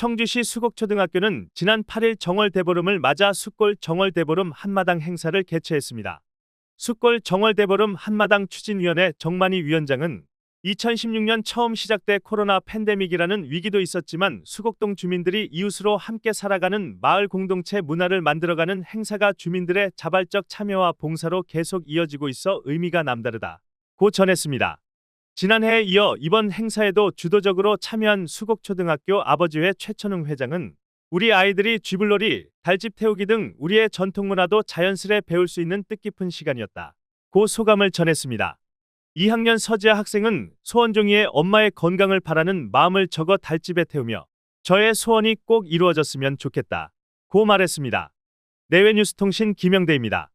청주시 수곡초등학교는 지난 8일 정월대보름을 맞아 숫골 정월대보름 한마당 행사를 개최했습니다. 숫골 정월대보름 한마당 추진위원회 정만희 위원장은 2016년 처음 시작돼 코로나 팬데믹이라는 위기도 있었지만 수곡동 주민들이 이웃으로 함께 살아가는 마을 공동체 문화를 만들어가는 행사가 주민들의 자발적 참여와 봉사로 계속 이어지고 있어 의미가 남다르다. 고 전했습니다. 지난해에 이어 이번 행사에도 주도적으로 참여한 수곡초등학교 아버지회 최천웅 회장은 우리 아이들이 쥐불놀이, 달집 태우기 등 우리의 전통 문화도 자연스레 배울 수 있는 뜻깊은 시간이었다. 고 소감을 전했습니다. 2학년 서지아 학생은 소원 종이에 엄마의 건강을 바라는 마음을 적어 달집에 태우며 저의 소원이 꼭 이루어졌으면 좋겠다. 고 말했습니다. 내외뉴스통신 김영대입니다.